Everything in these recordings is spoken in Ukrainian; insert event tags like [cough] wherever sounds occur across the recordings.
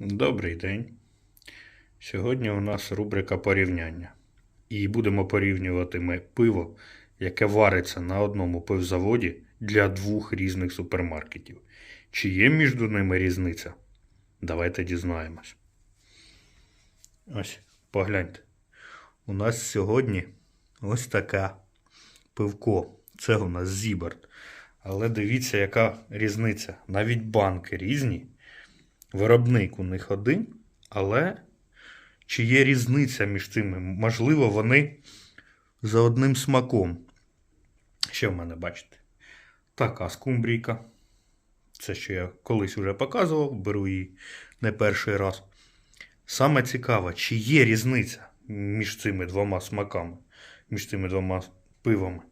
Добрий день. Сьогодні у нас рубрика порівняння. І будемо порівнювати ми пиво, яке вариться на одному пивзаводі для двох різних супермаркетів. Чи є між ними різниця? Давайте дізнаємось. Ось, погляньте. У нас сьогодні ось таке пивко. Це у нас Зіберт. Але дивіться, яка різниця. Навіть банки різні. Виробник у них один, але чи є різниця між цими? Можливо, вони за одним смаком. Що в мене бачите? Така скумбрійка. Це що я колись вже показував, беру її не перший раз. Саме цікаво, чи є різниця між цими двома смаками, між цими двома пивами.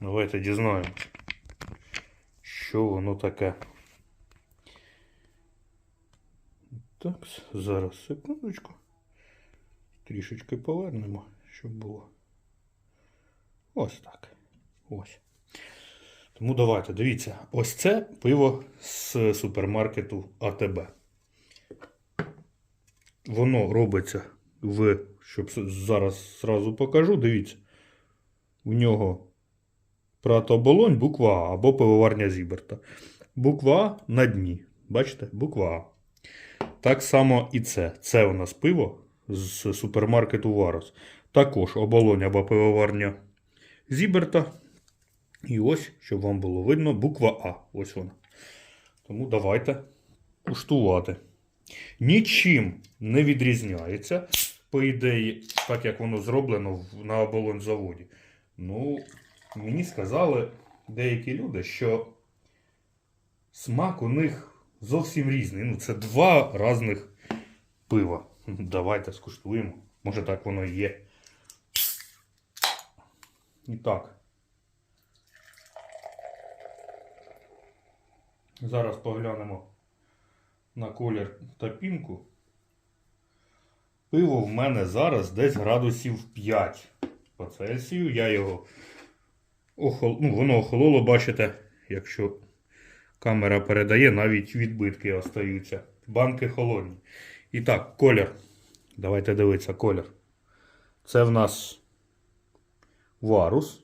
Давайте дізнаємось, що воно таке. Так, зараз секундочку. Трішечки повернемо, щоб було. Ось так. Ось. Тому давайте, дивіться, ось це пиво з супермаркету АТБ. Воно робиться в, щоб зараз зразу покажу, дивіться. У нього пратоболонь, буква А або пивоварня Зіберта. Буква А на дні. Бачите? Буква А. Так само і це. Це у нас пиво з супермаркету Варос. Також оболонь або пивоварня Зіберта. І ось, щоб вам було видно, буква А. Ось вона. Тому давайте куштувати. Нічим не відрізняється, по ідеї, так як воно зроблено на оболонь заводі. Ну, мені сказали деякі люди, що смак у них зовсім різний. Ну, це два різних пива. [laughs] Давайте скуштуємо. Може так воно і є. І так. Зараз поглянемо на колір та пінку. Пиво в мене зараз десь градусів 5 по Цельсію. Я його охол... ну, воно охололо, бачите, якщо камера передає, навіть відбитки остаються. Банки холодні. І так, колір. Давайте дивитися колір. Це в нас варус.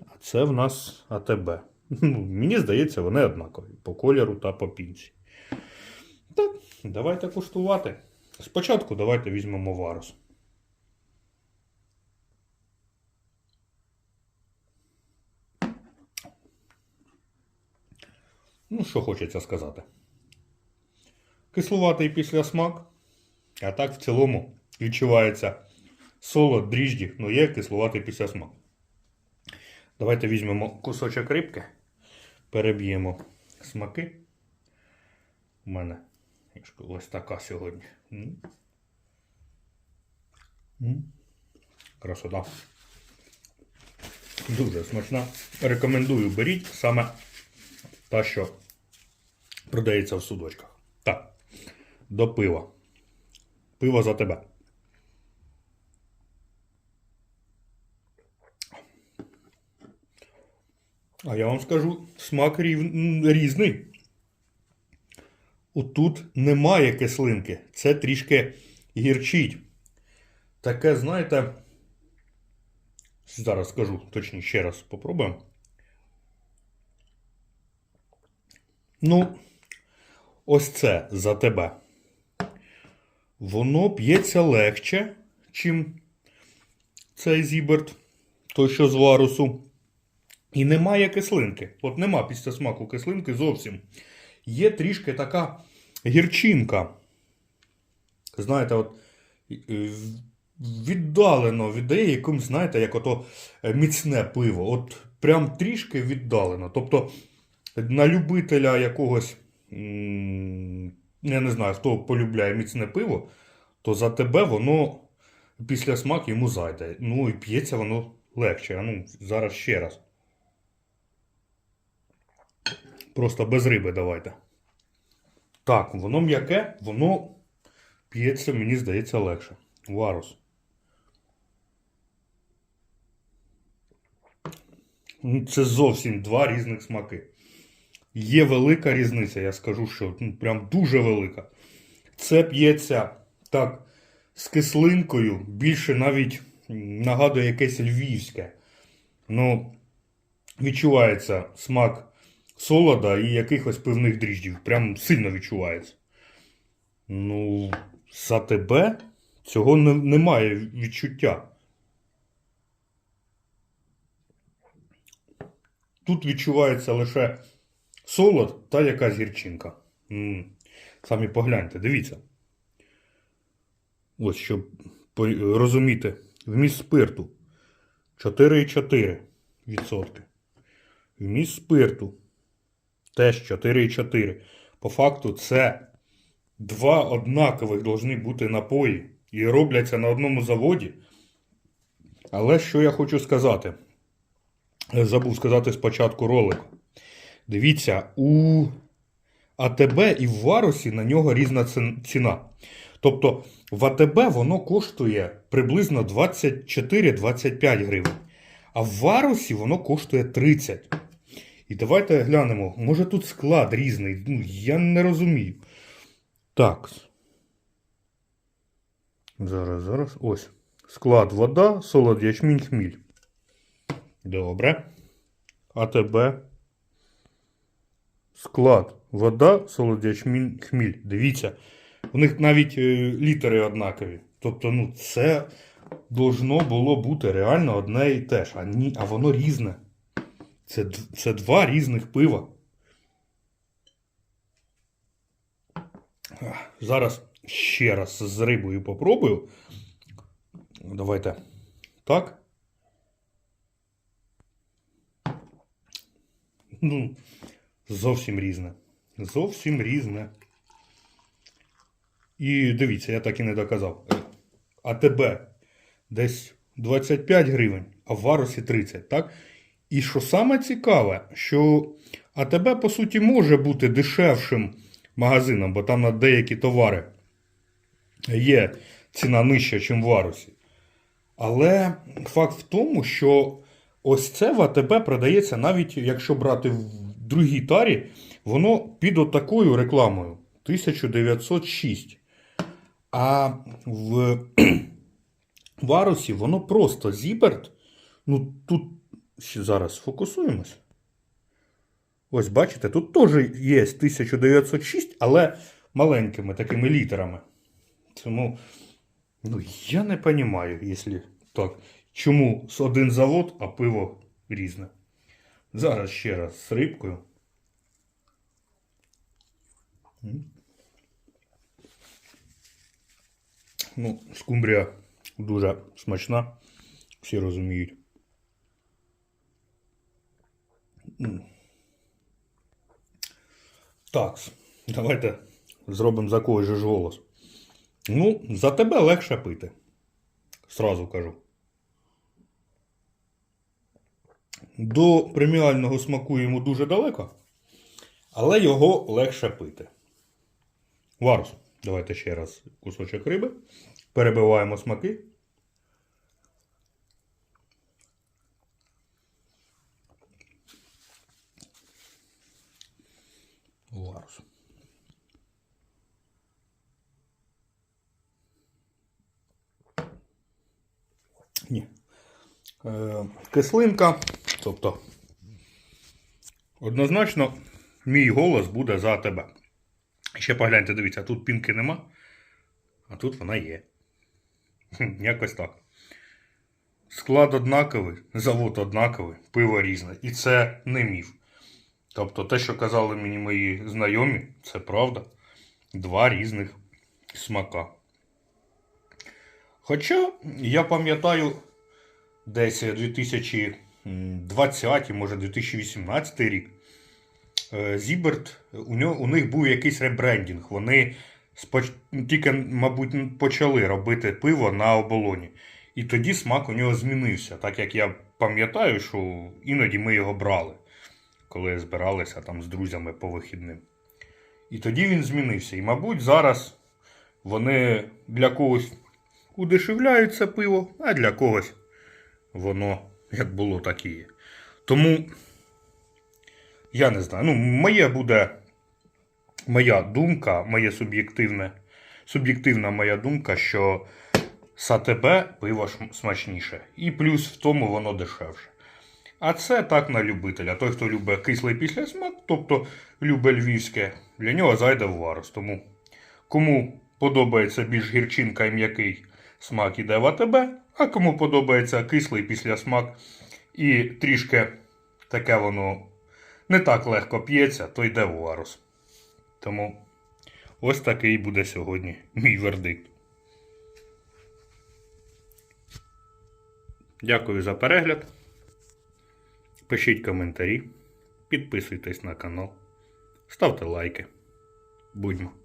А це в нас АТБ. Ну, мені здається, вони однакові по кольору та по пінці. Так, давайте куштувати. Спочатку давайте візьмемо варус. Ну, що хочеться сказати. Кислуватий післясмак, а так в цілому відчувається солод, дріжджі, ну є кислуватий післясмак. Давайте візьмемо кусочок рибки, переб'ємо смаки. У мене ось така сьогодні. Красота. Дуже смачна. Рекомендую беріть саме та, що продається в судочках. Так, до пива. Пиво за тебе. А я вам скажу, смак рів... різний. Отут немає кислинки. Це трішки гірчить. Таке, знаєте, зараз скажу, точніше, ще раз попробуємо. Ну, ось це за тебе. Воно п'ється легче, чим цей зіберт, той, що з варусу. І немає кислинки. От нема після смаку кислинки зовсім. Є трішки така гірчинка. Знаєте, от віддалено віддає якимсь, знаєте, як ото е, міцне пиво. От прям трішки віддалено. Тобто на любителя якогось, я не знаю, хто полюбляє міцне пиво, то за тебе воно після смак йому зайде. Ну і п'ється воно легше. А ну, зараз ще раз. Просто без риби давайте. Так, воно м'яке, воно п'ється, мені здається, легше. Варус. Це зовсім два різних смаки. Є велика різниця. Я скажу, що ну, прям дуже велика. Це п'ється так з кислинкою, більше навіть нагадує якесь львівське. Ну, відчувається смак солода і якихось пивних дріждів. Прям сильно відчувається. Ну, за тебе цього не, немає відчуття. Тут відчувається лише солод та якась гірчинка. м Самі погляньте, дивіться. Ось, щоб розуміти, вміст спирту 4,4%. Вміст спирту теж 4,4. По факту це два однакових должны бути напої і робляться на одному заводі. Але що я хочу сказати? Забув сказати спочатку ролика. Дивіться, у АТБ і в Варусі на нього різна ціна. Тобто в АТБ воно коштує приблизно 24-25 гривень. А в Варусі воно коштує 30. І давайте глянемо. Може тут склад різний. Ну, я не розумію. Так. Зараз, зараз. Ось. Склад вода, солод, ячмінь, хміль. Добре. АТБ. Склад. Вода, солод, ячмінь, хміль. Дивіться. У них навіть е, літери однакові. Тобто, ну, це должно було бути реально одне і те ж. А, ні, а воно різне. Це, це два різних пива. Зараз ще раз з рибою попробую. Давайте. Так. Ну, зовсім різне. Зовсім різне. І дивіться, я так і не доказав. Е, АТБ десь 25 гривень, а в Варусі 30, так? І що саме цікаве, що АТБ, по суті, може бути дешевшим магазином, бо там на деякі товари є ціна нижча, ніж в Варусі. Але факт в тому, що ось це в АТБ продається, навіть якщо брати в другій тарі, воно під отакою рекламою 1906. А в [clears throat] Варусі воно просто Зіберт. Ну тут ще зараз фокусуємось. Ось бачите, тут теж є 1906, але маленькими такими літерами. Тому ну, я не розумію, якщо так, чому один завод, а пиво різне. Зараз ще раз з рибкою. Ну, скумбрія дуже смачна, всі розуміють. Так, давайте зробимо за когось же ж голос. Ну, за тебе легше пити. Сразу кажу. До преміального смаку йому дуже далеко, але його легше пити. Варус. Давайте ще раз кусочок риби. Перебиваємо смаки. Варус. Ні. Е, кислинка. Тобто, однозначно, мій голос буде за тебе. Ще погляньте, дивіться, тут пінки нема, а тут вона є. Якось так. Склад однаковий, завод однаковий, пиво різне. І це не міф. Тобто, те, що казали мені мої знайомі, це правда. Два різних смака. Хоча я пам'ятаю десь 2020, може 2018 рік. е, Зіберт, у, нього, у них був якийсь ребрендінг. Вони споч... тільки, мабуть, почали робити пиво на оболоні. І тоді смак у нього змінився. Так як я пам'ятаю, що іноді ми його брали, коли збиралися там з друзями по вихідним. І тоді він змінився. І, мабуть, зараз вони для когось удешевляють це пиво, а для когось воно як було, так і є. Тому Я не знаю. Ну, моє буде моя думка, моє суб'єктивне, суб'єктивна моя думка, що САТБ пиво смачніше. І плюс в тому воно дешевше. А це так на любителя. Той, хто любить кислий післясмак, тобто любить львівське, для нього зайде в варус. Тому кому подобається більш гірчинка і м'який смак іде в АТБ, а кому подобається кислий післясмак і трішки таке воно не так легко п'ється, то йде в варус. Тому ось такий буде сьогодні мій вердикт. Дякую за перегляд. Пишіть коментарі, підписуйтесь на канал, ставте лайки. Будьмо!